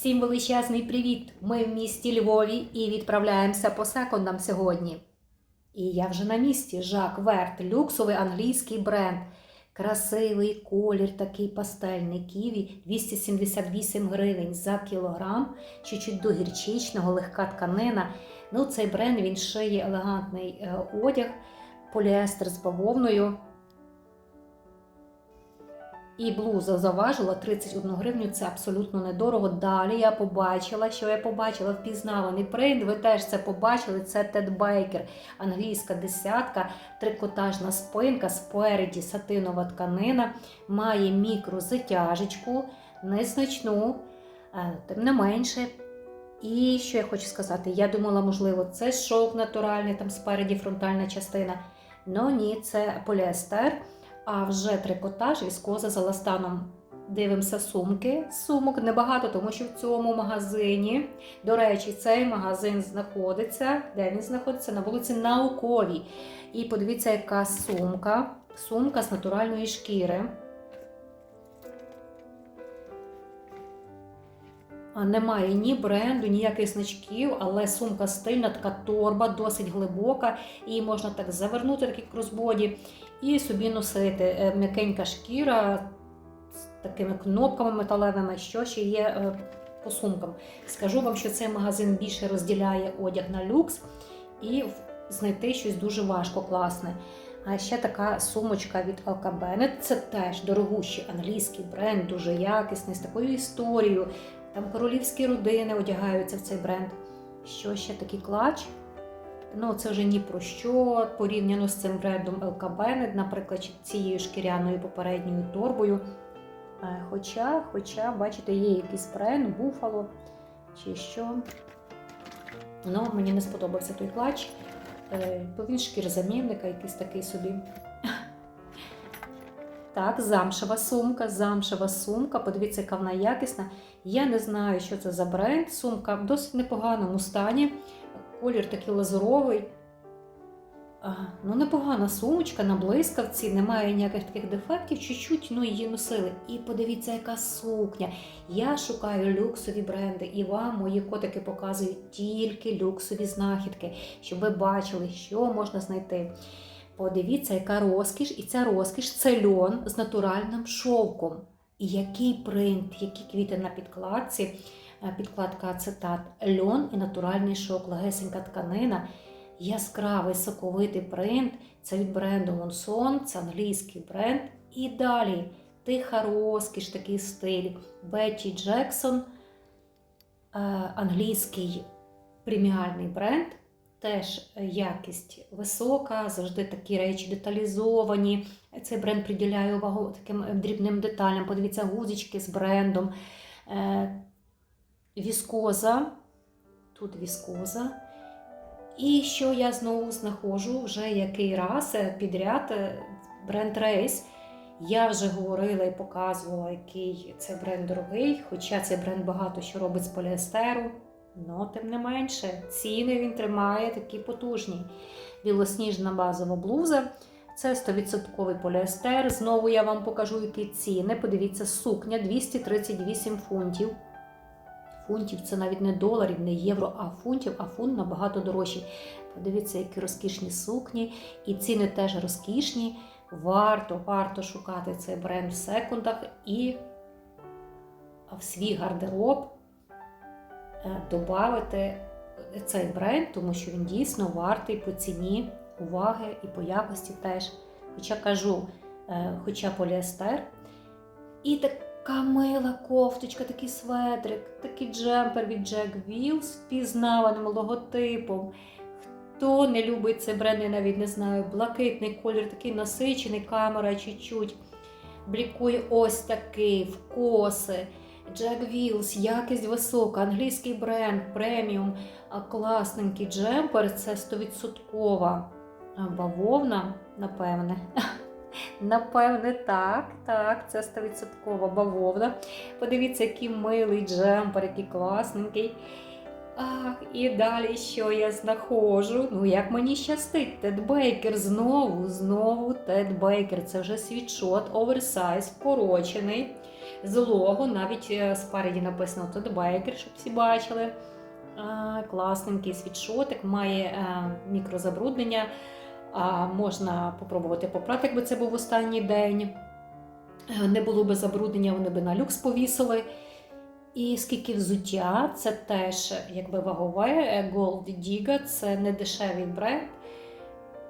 Всім величезний привіт! Ми в місті Львові і відправляємося по секондам сьогодні. І я вже на місці. Жак Верт, люксовий англійський бренд. Красивий колір, такий пастельний ківі, 278 гривень за кілограм, чуть-чуть до гірчичного, легка тканина. Ну, цей бренд він шиє елегантний е, одяг, поліестер з бавовною. І блуза заважила 31 гривню, це абсолютно недорого. Далі я побачила, що я побачила впізнаваний принт. Ви теж це побачили. Це Тед Бейкер, англійська десятка, трикотажна спинка, спереді сатинова тканина, має мікрозатяжечку, незначну, е, тим не менше. І що я хочу сказати? Я думала, можливо, це шовк натуральний, там спереді фронтальна частина. Ну ні, це поліестер. А вже трикотаж віскоза за ластаном. Дивимося сумки. Сумок небагато, тому що в цьому магазині, до речі, цей магазин знаходиться. Де він знаходиться? На вулиці Науковій. І подивіться, яка сумка. Сумка з натуральної шкіри. Немає ні бренду, ніяких значків, але сумка стильна, така торба, досить глибока. Її можна так завернути, так як кросбоді, і собі носити. Е, М'якенька шкіра з такими кнопками металевими, що ще є е, по сумкам. Скажу вам, що цей магазин більше розділяє одяг на люкс і знайти щось дуже важко, класне. А ще така сумочка від Alcabenet. Це теж дорогущий англійський бренд, дуже якісний, з такою історією. Там королівські родини одягаються в цей бренд. Що ще такий клач? Ну, це вже ні про що порівняно з цим брендом LK Bennett, наприклад, цією шкіряною попередньою торбою. Е, Хоча, хоча, бачите, є якийсь бренд, Buffalo чи що. Ну, мені не сподобався той клач, Е, бо він шкірзамінника, якийсь такий собі. Так, замшева сумка, замшева сумка. Подивіться, яка вона якісна. Я не знаю, що це за бренд. Сумка в досить непоганому стані. Колір такий лазуровий. Ну, непогана сумочка на блискавці, немає ніяких таких дефектів, чуть-чуть ну, її носили. І подивіться, яка сукня. Я шукаю люксові бренди, і вам мої котики показують тільки люксові знахідки, щоб ви бачили, що можна знайти. Подивіться, яка розкіш, і ця розкіш це льон з натуральним шовком. І який принт, які квіти на підкладці, підкладка ацетат, льон і натуральний шовк, легесенька тканина, яскравий соковитий принт. Це від бренду Monson, це англійський бренд. І далі тиха розкіш, такий стиль. Бетті Джексон, е, англійський преміальний бренд. Теж якість висока, завжди такі речі деталізовані. Цей бренд приділяє увагу таким дрібним деталям. Подивіться, гузички з брендом. Віскоза. Тут віскоза. І що я знову знаходжу вже який раз е, підряд е, бренд Рейс. Я вже говорила і показувала, який це бренд дорогий, хоча цей бренд багато що робить з поліестеру. Ну, тим не менше, ціни він тримає такі потужні. Білосніжна базова блуза. Це 100% поліестер. Знову я вам покажу, які ціни. Подивіться, сукня 238 фунтів. Фунтів це навіть не доларів, не євро, а фунтів, а фунт набагато дорожчий. Подивіться, які розкішні сукні, і ціни теж розкішні. Варто, варто шукати цей бренд в секундах і в свій гардероб додати цей бренд, тому що він дійсно вартий по ціні уваги і по якості теж. Хоча кажу, е, хоча поліестер. І така мила кофточка, такий светрик, такий джемпер від Jack Wheels з впізнаваним логотипом. Хто не любить цей бренд, я навіть не знаю, блакитний колір, такий насичений, камера чуть-чуть. Блікує ось такий в коси. Jack Wheels, якість висока, англійський бренд, преміум, класненький джемпер це 100% бавовна, напевне. Напевне, так, так, це 100% бавовна. Подивіться, який милий джемпер, який класненький. Ах, і далі що я знаходжу? Ну, як мені щастить, Тед Бейкер знову, знову Тед Бейкер. Це вже світшот, оверсайз, вкорочений. злого, навіть е, спереді написано Todd Baker, щоб всі бачили. А, Класненький світшотик, має е, мікрозабруднення. А, Можна попробувати попрати, якби це був останній день. Е, Не було би забруднення, вони би на люкс повісили. І скільки взуття, це теж якби вагове. е, Gold Digga, це не дешевий бренд.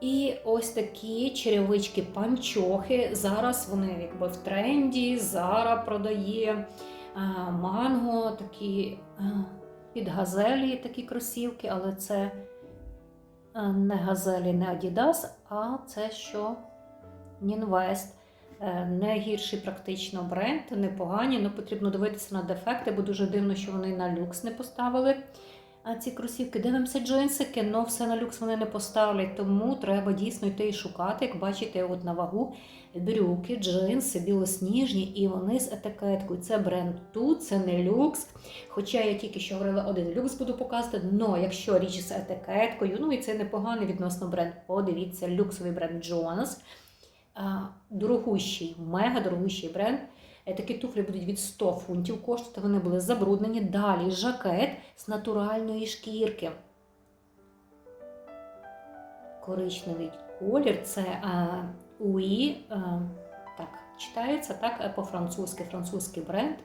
І ось такі черевички панчохи. Зараз вони якби в тренді. Зара продає а, манго, такі а, під газелі такі кросівки, але це не газелі, не Adidas, а це що Нінвест. Е, Не гірший практично бренд, непогані, але потрібно дивитися на дефекти, бо дуже дивно, що вони на люкс не поставили. А ці кросівки дивимося джинсики, але все на люкс вони не поставлять, тому треба дійсно йти і шукати. Як бачите, от на вагу брюки, джинси, білосніжні, і вони з етикеткою. Це бренд тут, це не люкс. Хоча я тільки що говорила, один люкс буду показувати. але якщо річ з етикеткою, ну і це непоганий відносно бренд. Подивіться, люксовий бренд Jonas. Дорогущий, мега дорогущий бренд. Е, Такі туфлі будуть від 100 фунтів коштувати, вони були забруднені. Далі жакет з натуральної шкірки. Коричневий колір це а, Уї, а, так, читається так, е, по-французьки, французький бренд.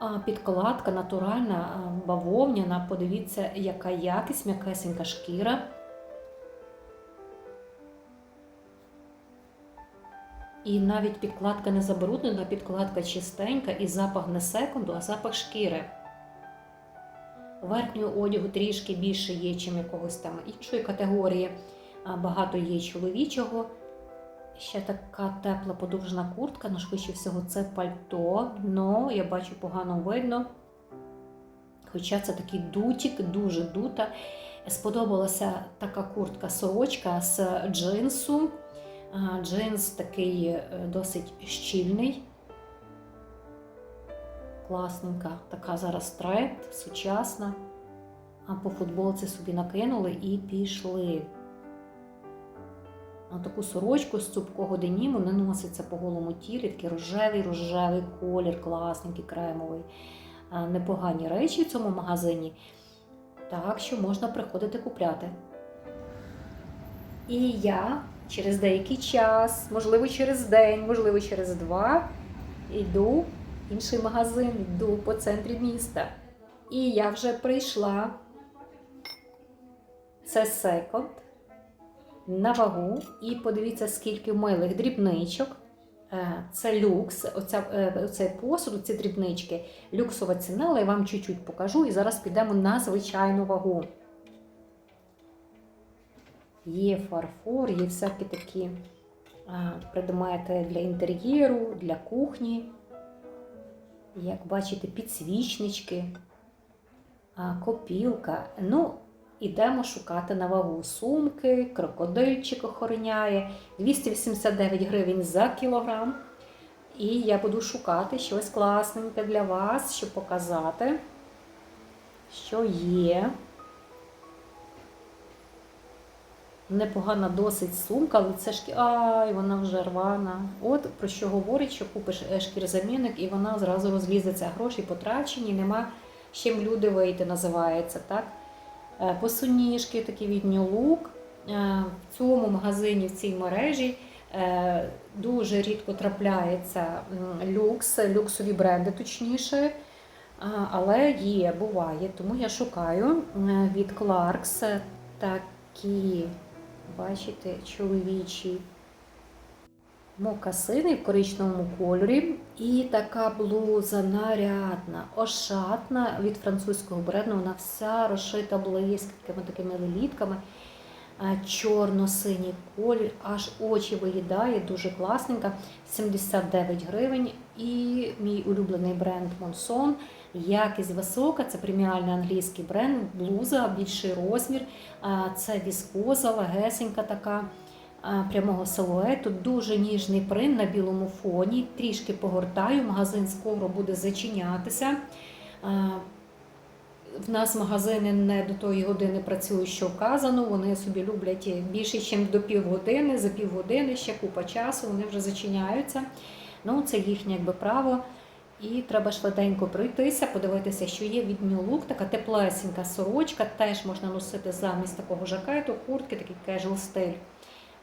А, підкладка натуральна, бавовняна. Подивіться, яка якість, м'якесенька шкіра. І навіть підкладка не забруднена, підкладка чистенька і запах не секунду, а запах шкіри. Верхнього одягу трішки більше є, чим якогось там іншої категорії. Багато є чоловічого. Ще така тепла подовжена куртка, ну швидше всього, це пальто. Но я бачу погано видно. Хоча це такий дутік, дуже дута. Сподобалася така куртка сорочка з джинсу. А, Джинс такий е, досить щільний. Класненька, така зараз тренд, сучасна. А по футболці собі накинули і пішли. А таку сорочку з цупкого деніму не носиться по голому тілі, такий рожевий рожевий колір, класненький, кремовий. Непогані речі в цьому магазині. Так що можна приходити купляти. І я через деякий час, можливо, через день, можливо, через два, йду в інший магазин, йду по центрі міста. І я вже прийшла. Це секонд на вагу. І подивіться, скільки милих дрібничок. Е, Це люкс, оця, е, оцей посуд, ці дрібнички, люксова ціна, але я вам чуть-чуть покажу. І зараз підемо на звичайну вагу. Є фарфор, є всякі такі предмети для інтер'єру, для кухні. Як бачите, підсвічнички, копілка. Ну, ідемо шукати на вагу сумки, крокодильчик охороняє 289 гривень за кілограм. І я буду шукати щось класненьке для вас, щоб показати, що є. Непогана досить сумка, але це шкі... Ай, вона вже рвана. От про що говорить, що купиш е, шкірзамінник і вона зразу розлізеться. Гроші потрачені, нема з чим люди вийти, називається. так? Е, Посуніжки такі від New Look. Е, В цьому магазині, в цій мережі дуже рідко трапляється люкс, люксові бренди, точніше. Але є, буває. Тому я шукаю від Clarks такі. Бачите, чоловічі мокасини в коричневому кольорі. І така блуза нарядна, ошатна від французького бренду. Вона вся розшита блискітками, такими лелітками. Чорно-синій колір, аж очі виїдає, дуже класненька. 79 гривень. І мій улюблений бренд Monson. Якість висока, це преміальний англійський бренд, блуза, більший розмір. Це віскоза, легесенька така прямого силуету, дуже ніжний принт на білому фоні. Трішки погортаю, магазин скоро буде зачинятися. В нас магазини не до тої години працюють, що вказано. Вони собі люблять більше, ніж до півгодини. За півгодини ще купа часу, вони вже зачиняються. Ну, це їхнє якби право. І треба швиденько пройтися, подивитися, що є від New Look, така теплесенька сорочка, теж можна носити замість такого жакету, куртки, такий casual стиль.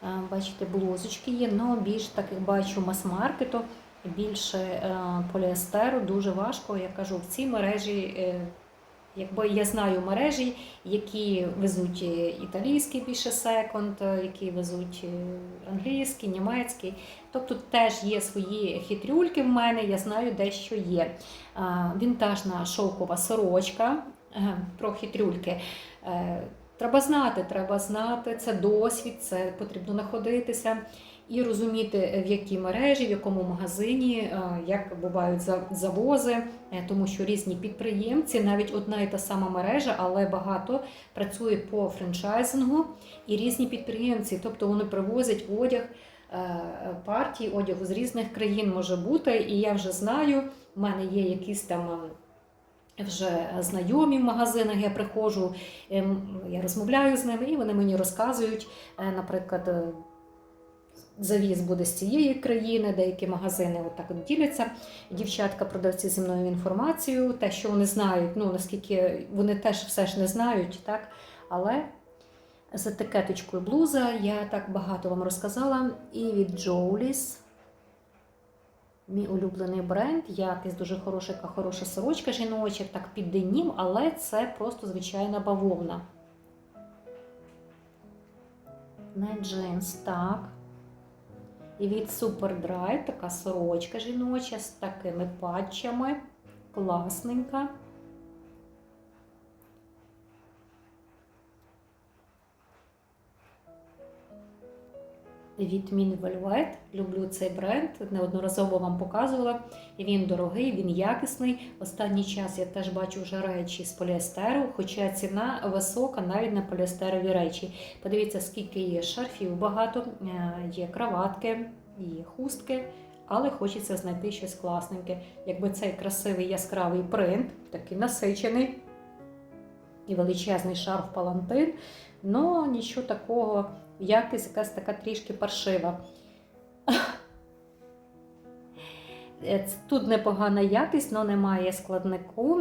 Е, Бачите, блузочки є, але більш так як бачу мас-маркету, більше е, поліестеру, дуже важко. Я кажу, в цій мережі, е, якби я знаю мережі, які везуть е, італійський більше секонд, е, які везуть е, англійський, німецький. Тобто теж є свої хитрюльки в мене, я знаю, де що є. Вінтажна шовкова сорочка, про хитрюльки. Треба знати, треба знати, це досвід, це потрібно знаходитися і розуміти, е, в якій мережі, в якому магазині, е, як бувають завози, е, тому що різні підприємці, навіть одна і та сама мережа, але багато працює по франчайзингу і різні підприємці, тобто вони привозять одяг. Партії одягу з різних країн може бути, і я вже знаю, в мене є якісь там вже знайомі в магазинах, я приходжу, ем, я розмовляю з ними, і вони мені розказують, наприклад, завіз буде з цієї країни, деякі магазини отак от діляться. Дівчатка продавці зі мною інформацію, те, що вони знають, ну наскільки вони теж все ж не знають, так, але з етикеточкою блуза я так багато вам розказала. І від Jowlis, мій улюблений бренд, якість дуже хороша, яка хороша сорочка жіноча, так під денім, але це просто звичайна бавовна. Не джинс, так. І від Superdry така сорочка жіноча з такими патчами. Класненька. Від Velvet. Люблю цей бренд, неодноразово вам показувала. Він дорогий, він якісний. Останній час я теж бачу вже речі з поліестеру, хоча ціна висока навіть на поліестерові речі. Подивіться, скільки є шарфів багато, е, є краватки, є хустки, але хочеться знайти щось класненьке. Якби цей красивий яскравий принт, такий насичений і величезний шарф палантин, але нічого такого, якість якась така трішки паршива. Е, Тут непогана якість, але немає складнику.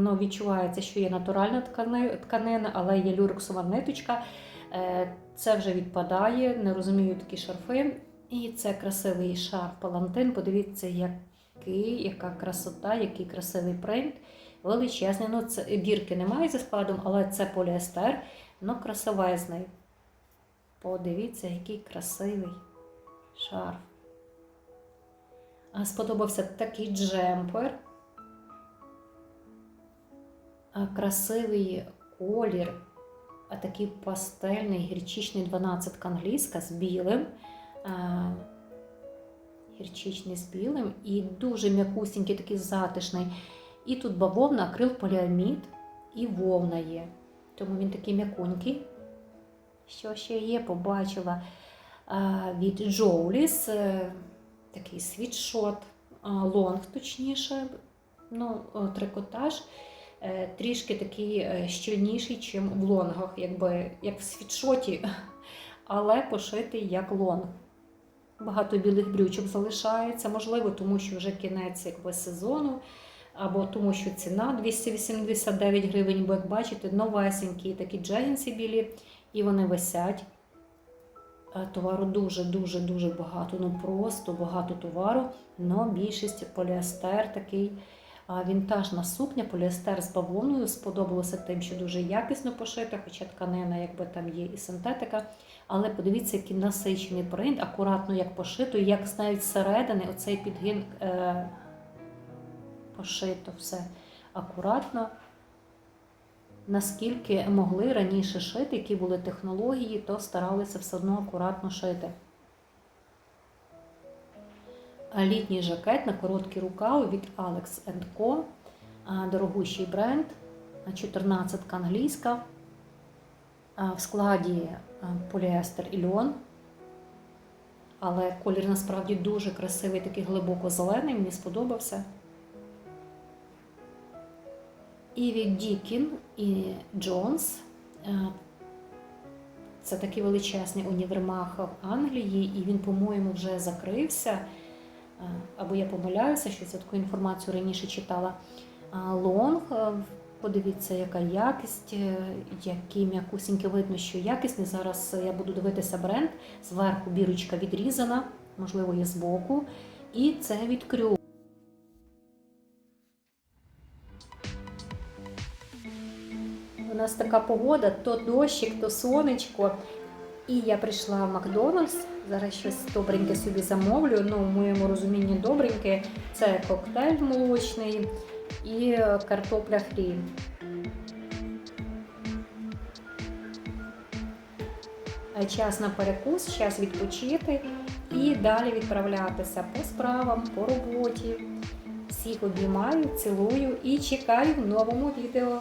Ну, відчувається, що є натуральна тканина, але є люрексова ниточка. Е, Це вже відпадає, не розумію такі шарфи. І це красивий шарф палантин. Подивіться, який, яка красота, який красивий принт. Величезний. Ну, це бірки немає зі складом, але це поліестер, ну красивезний. Подивіться, який красивий шарф. А, Сподобався такий джемпер. А, Красивий колір, а такий пастельний гірчичний 12 англійська з білим. Гірчичний з білим і дуже м'якусінький, такий затишний. І тут бавовна, акрил поліамід і вовна є. Тому він такий м'якунький. Що ще є, побачила від Джоуліс. е, такий світшот, лонг, точніше, ну, трикотаж. е, Трішки такий е, щільніший, ніж в лонгах, якби як в світшоті, але пошитий як лонг. Багато білих брючок залишається, можливо, тому що вже кінець якби, сезону, або тому, що ціна 289 гривень, бо як бачите, новесенькі такі джегінси білі, і вони висять. Е, Товару дуже-дуже дуже багато, ну просто багато товару, але більшість поліестер такий. Вінтажна сукня, поліестер з бавовною сподобалося тим, що дуже якісно пошита, хоча тканина, якби там є і синтетика. Але подивіться, який насичений принт, акуратно як пошито, як навіть зсередини оцей підгін е, пошито все акуратно. Наскільки могли раніше шити, які були технології, то старалися все одно акуратно шити. Літній жакет на короткі рукави від Alex Co. Дорогущий бренд, а, 14 англійська. В складі поліестер і льон. Але колір насправді дуже красивий, такий глибоко зелений, мені сподобався. І від Дікін і Джонс. Е, Це такий величезний універмаг в Англії, і він, по-моєму, вже закрився. або я помиляюся, що за таку інформацію раніше читала. А, Лонг, е, подивіться, яка якість, е, який м'якусінький видно, що якісний. Зараз я буду дивитися бренд. Зверху бірочка відрізана, можливо, є збоку. І це від крю. Нас така погода, то дощик, то сонечко. І я прийшла в Макдональдс. Зараз щось добреньке собі замовлю. Ну, в моєму розумінні добреньке. Це коктейль молочний і картопля фрі. Е, Час на перекус, час відпочити і далі відправлятися по справам, по роботі. Всіх обіймаю, цілую і чекаю в новому відео.